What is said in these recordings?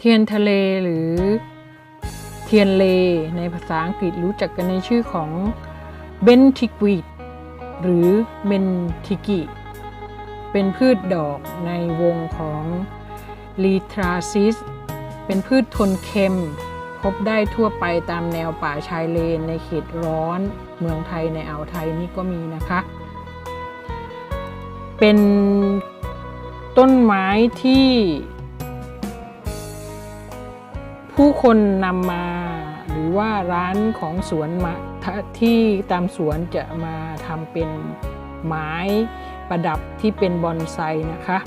เทียนทะเลหรือเทียนเล ในภาษาอังกฤษรู้จักกันในชื่อของเบนทิกวีดหรือเบนทิกิเป็นพืชดอกในวงของลีทราซิส เป็นพืชทนเค็ม พบได้ทั่วไปตามแนวป่าชายเลนในเขตร้อน เมืองไทยในอ่าวไทยนี่ก็มีนะคะ เป็นต้นไม้ที่ ผู้คนนำมา หรือว่าร้านของสวนมาที่ตามสวนจะมาทำเป็นไม้ประดับที่เป็นบอนไซนะคะ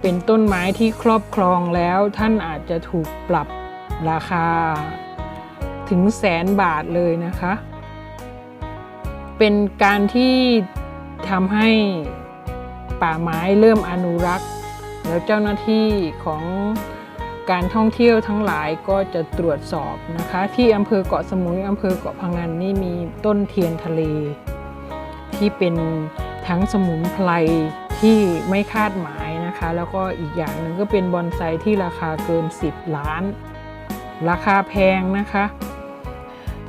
เป็นต้นไม้ที่ครอบครองแล้วท่านอาจจะถูกปรับราคาถึงแสนบาทเลยนะคะ เป็นการที่ทำให้ป่าไม้เริ่มอนุรักษ์ แล้วเจ้าหน้าที่ของ การท่องเที่ยวทั้งหลายก็จะตรวจสอบนะคะ ที่อำเภอเกาะสมุยอำเภอเกาะพังงานนี่มีต้นเทียนทะเล ที่เป็นทั้งสมุนไพรที่ไม่คาดหมายนะคะ แล้วก็อีกอย่างหนึ่งก็เป็นบอนไซที่ราคาเกิน 10 ล้าน ราคาแพงนะคะ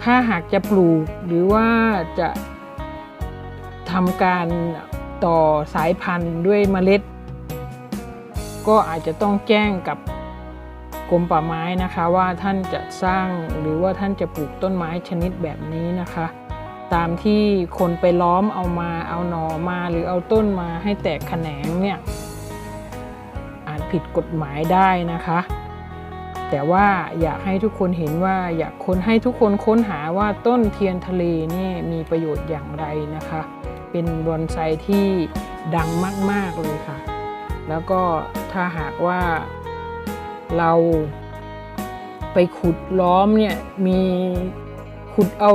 ถ้าหากจะปลูกหรือว่าจะทำการต่อสายพันธุ์ด้วยเมล็ด ก็อาจจะต้องแจ้งกับ กรมป่าไม้นะคะว่าท่านจะสร้างหรือว่าท่านจะปลูกต้นไม้ชนิดแบบนี้นะคะ ตามที่คนไปล้อมเอามาเอาหนอมาหรือเอาต้นมาให้แตกแขนงเนี่ยอาจผิดกฎหมายได้นะคะ แต่ว่าอยากให้ทุกคนเห็นว่าอยากคนให้ทุกคนค้นหาว่าต้นเทียนทะเลนี่มีประโยชน์อย่างไรนะคะ เป็นบอนไซที่ดังมาก ๆเลยค่ะ แล้วก็ถ้าหากว่า เราไปขุดล้อมเนี่ยมีขุดเอา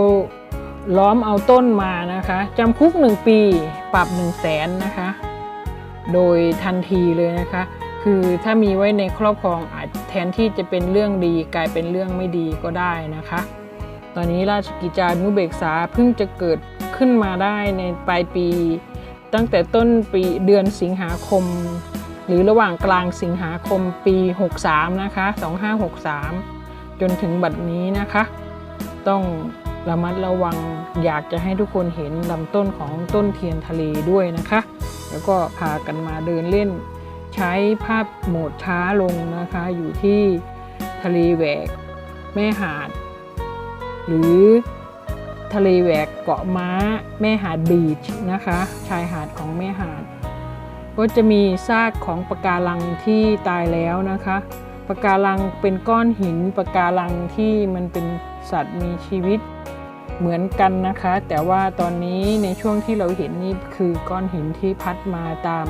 ล้อมเอาต้นมานะคะจำคุกหนึ่งปีปรับหนึ่งแสนนะคะ โดยทันทีเลยนะคะ คือถ้ามีไว้ในครอบครองอาจแทนที่จะเป็นเรื่องดีกลายเป็นเรื่องไม่ดีก็ได้นะคะ ตอนนี้ราชกิจจานุเบกษาเพิ่งจะเกิดขึ้นมาได้ในปลายปี ตั้งแต่ต้นปีเดือนสิงหาคม หรือระหว่างกลางสิงหาคมปี 63 นะคะ 2563 จนถึงบัดนี้นะคะ ต้องระมัดระวังอยากจะให้ทุกคนเห็นลำต้นของต้นเทียนทะเลด้วยนะคะ แล้วก็พากันมาเดินเล่น ใช้ภาพโหมดช้าลงนะคะ อยู่ที่ทะเลแหวกแม่หาด หรือทะเลแหวกเกาะม้าแม่หาดบีชนะคะ ชายหาดของแม่หาด ก็จะมีซากของปะการังที่ตายแล้วนะคะปะการังเป็นก้อนหินปะการังที่มันเป็นสัตว์มีชีวิตเหมือนกันนะคะ แต่ว่าตอนนี้ในช่วงที่เราเห็นนี่คือก้อนหินที่พัดมาตาม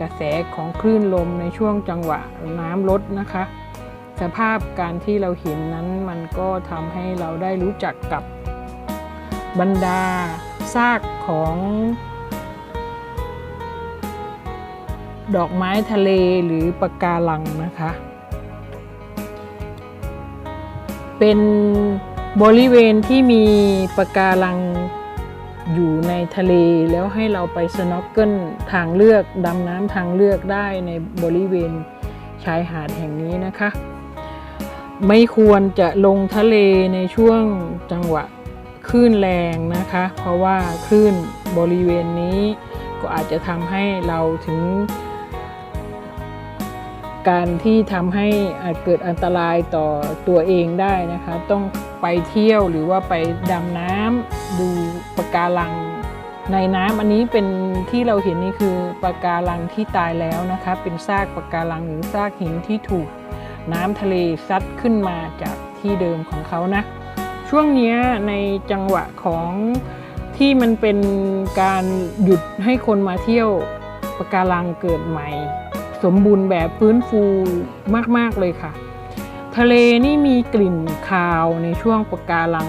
กระแสของคลื่นลมในช่วงจังหวะน้ำลดนะคะ สภาพการที่เราเห็นนั้นมันก็ทำให้เราได้รู้จักกับบรรดาซากของ ดอกไม้ทะเลหรือปะการังนะคะ เป็นบริเวณที่มีปะการังอยู่ในทะเลแล้วให้เราไปสโนว์เกิลทางเลือกดำน้ำทางเลือกได้ในบริเวณชายหาดแห่งนี้นะคะ ไม่ควรจะลงทะเลในช่วงจังหวะคลื่นแรงนะคะ เพราะว่าคลื่นบริเวณนี้ก็อาจจะทำให้เราถึง การที่ทำให้อาจเกิดอันตรายต่อตัวเองได้นะคะ ต้องไปเที่ยวหรือว่าไปดำน้ำดูปะการังในน้ำอันนี้เป็นที่เราเห็นนี่คือปะการังที่ตายแล้วนะคะ เป็นซากปะการังหรือซากหินที่ถูกน้ำทะเลซัดขึ้นมาจากที่เดิมของเขานะ ช่วงนี้ในจังหวะของที่มันเป็นการหยุดให้คนมาเที่ยวปะการังเกิดใหม่ สมบูรณ์แบบฟื้นฟูมาก ๆ เลยค่ะ ทะเลนี่มีกลิ่นคาวในช่วงปะการัง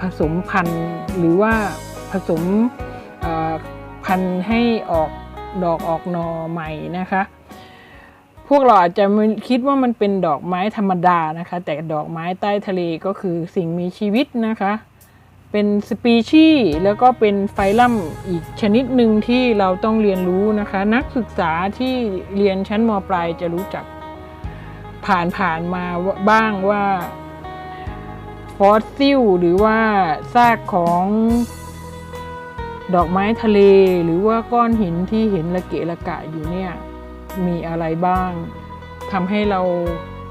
ผสมพันธุ์หรือว่าผสมพันธุ์ให้ออกดอกออกหนอใหม่นะคะ พวกเราอาจจะคิดว่ามันเป็นดอกไม้ธรรมดานะคะ แต่ดอกไม้ใต้ทะเลก็คือสิ่งมีชีวิตนะคะ เป็นสปีชีส์แล้วก็เป็นไฟลัมอีกชนิดหนึ่งที่เราต้องเรียนรู้นะคะ นักศึกษาที่เรียนชั้นมปลายจะรู้จักผ่านผ่านมาบ้างว่าฟอสซิลหรือว่าซากของดอกไม้ทะเล หรือว่าก้อนหินที่เห็นระเกะระกะอยู่เนี่ยมีอะไรบ้างทำให้เรา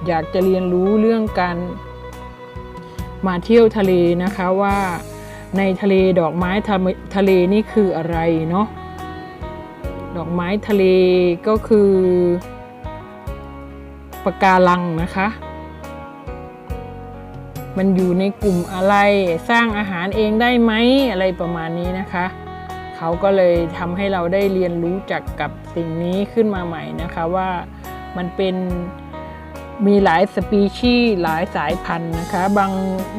อยากจะเรียนรู้เรื่องการ มาเที่ยวทะเลนะคะว่าในทะเลดอกไม้ทะทะเลนี่คืออะไรเนาะดอกไม้ทะเลก็คือปะการังนะคะ มันอยู่ในกลุ่มอะไรสร้างอาหารเองได้ไหมอะไรประมาณนี้นะคะ เขาก็เลยทำให้เราได้เรียนรู้จักกับสิ่งนี้ขึ้นมาใหม่นะคะว่ามันเป็น มีหลายสปีชีส์หลายสายพันธุ์นะคะ บาง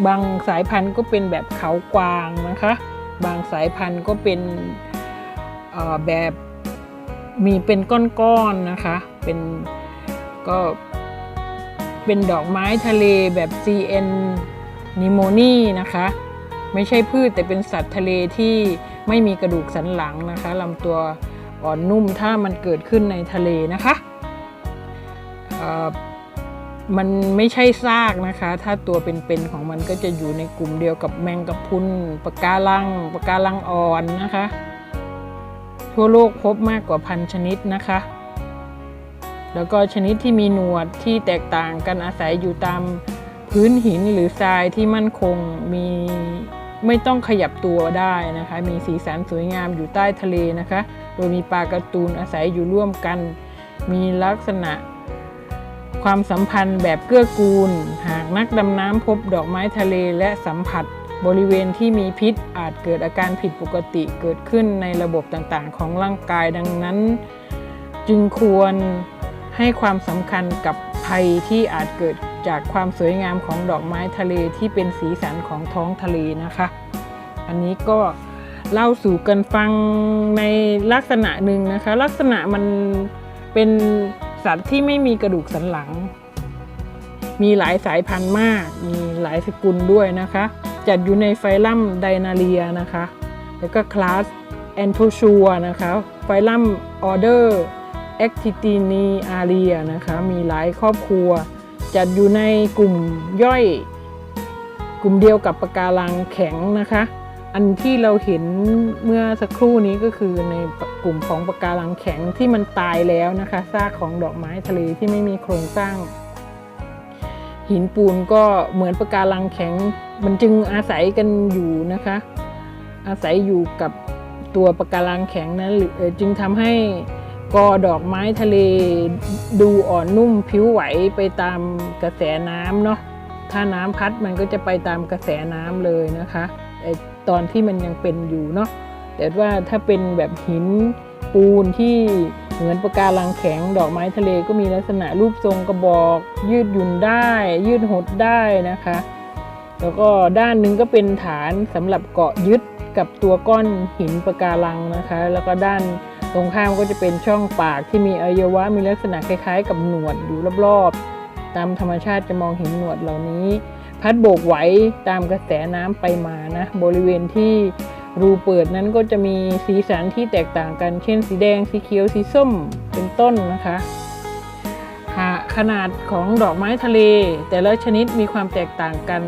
บางสายพันธุ์ก็เป็นแบบเขากวางนะคะ บางสายพันธุ์ก็เป็นแบบมีเป็นก้อนๆนะคะ เป็นก็เป็นดอกไม้ทะเลแบบ CN นิโมนีนะคะ ไม่ใช่พืชแต่เป็นสัตว์ทะเลที่ไม่มีกระดูกสันหลังนะคะลำตัวอ่อนนุ่มถ้ามันเกิดขึ้นในทะเลนะคะ มันไม่ใช่ซากนะคะ ถ้าตัวเป็นๆของมันก็จะอยู่ในกลุ่มเดียวกับแมงกะพุนปะการังปะการังอ่อนนะคะ ทั่วโลกพบมากกว่าพันชนิดนะคะ แล้วก็ชนิดที่มีหนวดที่แตกต่างกันอาศัยอยู่ตามพื้นหินหรือทรายที่มั่นคงมีไม่ต้องขยับตัวได้นะคะ มีสีสันสวยงามอยู่ใต้ทะเลนะคะ โดยมีปลาการ์ตูนอาศัยอยู่ร่วมกัน มีลักษณะ ความสัมพันธ์แบบเกื้อกูล หากนักดำน้ำพบดอกไม้ทะเลและสัมผัส บริเวณที่มีพิษอาจเกิดอาการผิดปกติเกิดขึ้นในระบบต่างๆ ของร่างกายดังนั้น จึงควรให้ความสำคัญกับภัยที่อาจเกิดจากความสวยงามของดอกไม้ทะเลที่เป็นสีสันของท้องทะเลนะคะ อันนี้ก็เล่าสู่กันฟังในลักษณะหนึ่งนะคะ ลักษณะมันเป็น สัตว์ที่ไม่มีกระดูกสันหลัง มีหลายสายพันธุ์มาก มีหลายสกุลด้วยนะคะ จัดอยู่ในไฟลัมไดนาเรียนะคะ แล้วก็คลาสแอนโทชัวนะคะ ไฟลัมออเดอร์แอคทิตินีอาเรียนะคะ มีหลายครอบครัว จัดอยู่ในกลุ่มย่อย กลุ่มเดียวกับปะการังแข็งนะคะ อันที่เราเห็นเมื่อสักครู่นี้ก็คือในกลุ่มของปะการังแข็งที่มันตายแล้วนะคะซากของดอกไม้ทะเลที่ไม่มีโครงสร้าง หินปูนก็เหมือนปะการังแข็ง มันจึงอาศัยกันอยู่นะคะ อาศัยอยู่กับตัวปะการังแข็งนั้นจึงทำให้กอดอกไม้ทะเลดูอ่อนนุ่มผิวไหวไปตามกระแสน้ำเนาะถ้าน้ำพัดมันก็จะไปตามกระแสน้ำเลยนะคะ ตอนที่มันยังเป็นอยู่เนาะแต่ว่าถ้าเป็นแบบหินปูนที่เหมือนปะการังแข็งดอกไม้ทะเลก็มีลักษณะรูปทรงกระบอก ยืดหยุ่นได้ ยืดหดได้นะคะ แล้วก็ด้านหนึ่งก็เป็นฐานสำหรับเกาะยึดกับตัวก้อนหินปะการังนะคะ แล้วก็ด้านตรงข้ามก็จะเป็นช่องปากที่มีอวัยวะมีลักษณะคล้ายๆ กับหนวดอยู่รอบๆตามธรรมชาติจะมองเห็นหนวดเหล่านี้ พัดโบกไหวตามกระแสน้ำไปมานะ บริเวณที่รูเปิดนั้นก็จะมีสีสันที่แตกต่างกัน เช่น สีแดง สีเขียว สีส้ม เป็นต้นนะคะหาขนาดของดอกไม้ทะเล แต่ละชนิดมีความแตกต่างกัน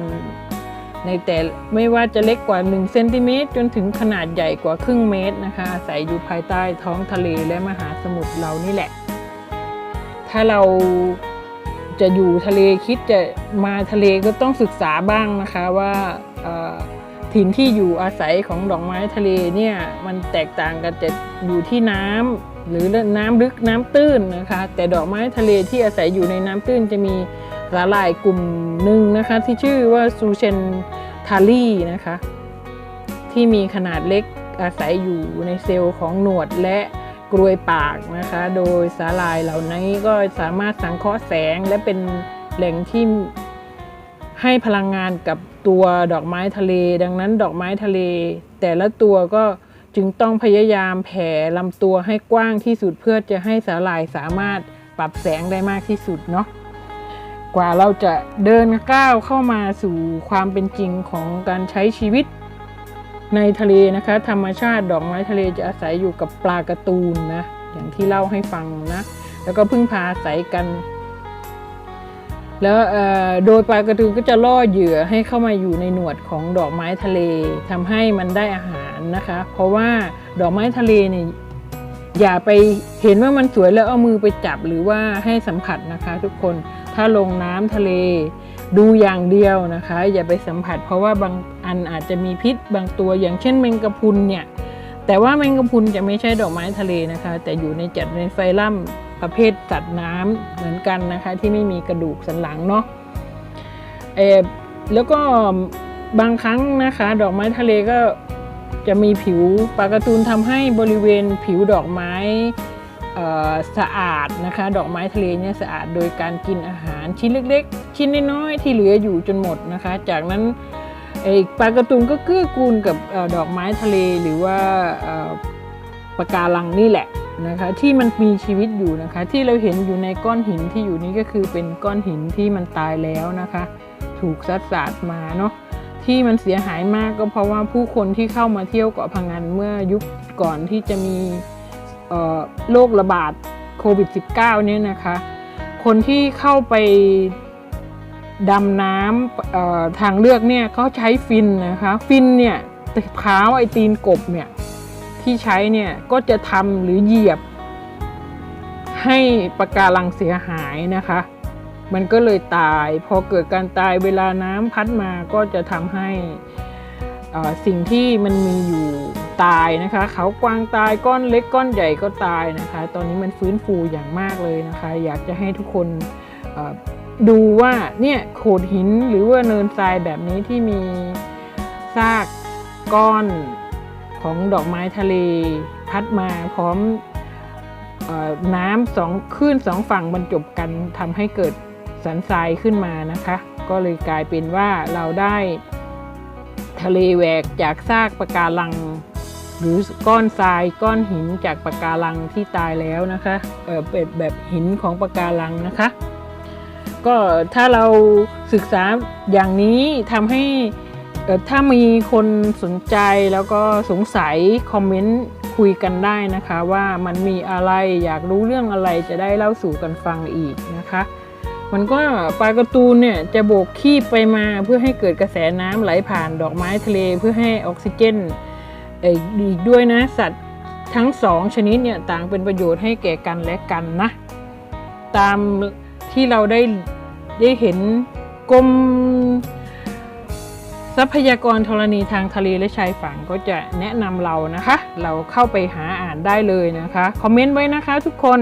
ในแต่ไม่ว่าจะเล็กกว่า1เซนติเมตรจนถึงขนาดใหญ่กว่าครึ่งเมตรนะคะ อาศัยอยู่ภายใต้ท้องทะเลและมหาสมุทรเรานี่แหละ ถ้าเรา จะอยู่ทะเลคิดจะมาทะเลก็ต้องศึกษาบ้างนะคะว่าเอ่อถิ่นที่อยู่อาศัยของดอกไม้ทะเลเนี่ยมันแตกต่างกันจะอยู่ที่น้ำหรือน้ำลึกน้ำตื้นนะคะ แต่ดอกไม้ทะเลที่อาศัยอยู่ในน้ำตื้นจะมีสาหร่ายกลุ่มหนึ่งนะคะ ที่ชื่อว่าซูเชนทารีนะคะ ที่มีขนาดเล็กอาศัยอยู่ในเซลล์ของหนวดและ กรวยปากนะคะ โดยสาหร่ายเหล่านี้ก็สามารถสังเคราะห์แสงและเป็นแหล่งที่ให้พลังงานกับตัวดอกไม้ทะเล ดังนั้นดอกไม้ทะเล แต่ละตัวก็จึงต้องพยายามแผ่ลำตัวให้กว้างที่สุดเพื่อจะให้สาหร่ายสามารถปรับแสงได้มากที่สุดเนาะกว่าเราจะเดินก้าวเข้ามาสู่ความเป็นจริงของการใช้ชีวิต ในทะเลนะคะธรรมชาติดอกไม้ทะเลจะอาศัยอยู่กับปลาการ์ตูนนะอย่างที่เล่าให้ฟังนะแล้วก็พึ่งพาอาศัยกัน แล้วเอ่อโดยปลากระตูนก็จะล่อเหยื่อให้เข้ามาอยู่ในหนวดของดอกไม้ทะเลทำให้มันได้อาหารนะคะ เพราะว่าดอกไม้ทะเลเนี่ยอย่าไปเห็นว่ามันสวยแล้วเอามือไปจับหรือว่าให้สัมผัสนะคะ ทุกคนถ้าลงน้ำทะเล ดูอย่างเดียวนะคะ อย่าไปสัมผัส เพราะว่าบางอันอาจจะมีพิษบางตัวอย่างเช่นแมงกะพรุนเนี่ยแต่ว่าแมงกะพรุนจะไม่ใช่ดอกไม้ทะเลนะคะ แต่อยู่ในจัดในไฟลัมประเภทสัตว์น้ำเหมือนกันนะคะ ที่ไม่มีกระดูกสันหลังเนาะเออแล้วก็บางครั้งนะคะ ดอกไม้ทะเลก็จะมีผิวปลาการ์ตูนทำให้บริเวณผิวดอกไม้สะอาดนะคะ ดอกไม้ทะเลเนี่ยสะอาดโดยการกินอาหาร ชิ้นเล็ก ๆ ชิ้นน้อยๆที่เหลืออยู่จนหมดนะคะ จากนั้นปลากระตูนก็เกื้อกูลกับอดอกไม้ทะเลหรือว่าปะการังนี่แหละนะคะที่มันมีชีวิตอยู่นะคะ ที่เราเห็นอยู่ในก้อนหินที่อยู่นี้ก็คือเป็นก้อนหินที่มันตายแล้วนะคะ ถูกซัดสาดมาเนาะที่มันเสียหายมากก็เพราะว่าผู้คนที่เข้ามาเที่ยวเกาะพังงานเมื่อยุคก่อนที่จะมีโรคระบาดโควิด -19 เนี่ยนะคะ คนที่เข้าไปดำน้ำทางเลือกเนี่ยเขาใช้ฟินนะคะฟินเนี่ยเท้าไอตีนกบเนี่ยที่ใช้เนี่ยก็จะทำหรือเหยียบ ให้ปะการังเสียหายนะคะ มันก็เลยตาย พอเกิดการตายเวลาน้ำพัดมาก็จะทำให้สิ่งที่มันมีอยู่ ตายนะคะ เขากวางตายก้อนเล็กก้อนใหญ่ก็ตายนะคะ ตอนนี้มันฟื้นฟูอย่างมากเลยนะคะ อยากจะให้ทุกคนดูว่าเนี่ยโขดหินหรือว่าเนินทรายแบบนี้ที่มีซากก้อนของดอกไม้ทะเลพัดมาพร้อมอน้ำสองคลื่นสองฝั่งบรรจบกันทำให้เกิดสันทรายขึ้นมานะคะ ก็เลยกลายเป็นว่าเราได้ทะเลแหวกจากซากปะการัง หรือก้อนทรายก้อนหินจากปะการังที่ตายแล้วนะคะเออเป็นแบบหินของปะการังนะคะ ก็ถ้าเราศึกษาอย่างนี้ทำให้ถ้ามีคนสนใจแล้วก็สงสัยคอมเมนต์คุยกันได้นะคะ ว่ามันมีอะไรอยากรู้เรื่องอะไรจะได้เล่าสู่กันฟังอีกนะคะมันก็ปลาการะตูนเนี่ยจะโบกขี้ไปมาเพื่อให้เกิดกระแสน้ำไหลผ่านดอกไม้ทะเลเพื่อให้ออกซิเจน อีกด้วยนะสัตว์ทั้งสองชนิดเนี่ยต่างเป็นประโยชน์ให้แก่กันและกันนะ ตามที่เราได้ได้เห็นกรมทรัพยากรธรณีทางทะเลและชายฝั่งก็จะแนะนำเรานะคะ เราเข้าไปหาอ่านได้เลยนะคะ คอมเมนต์ไว้นะคะทุกคน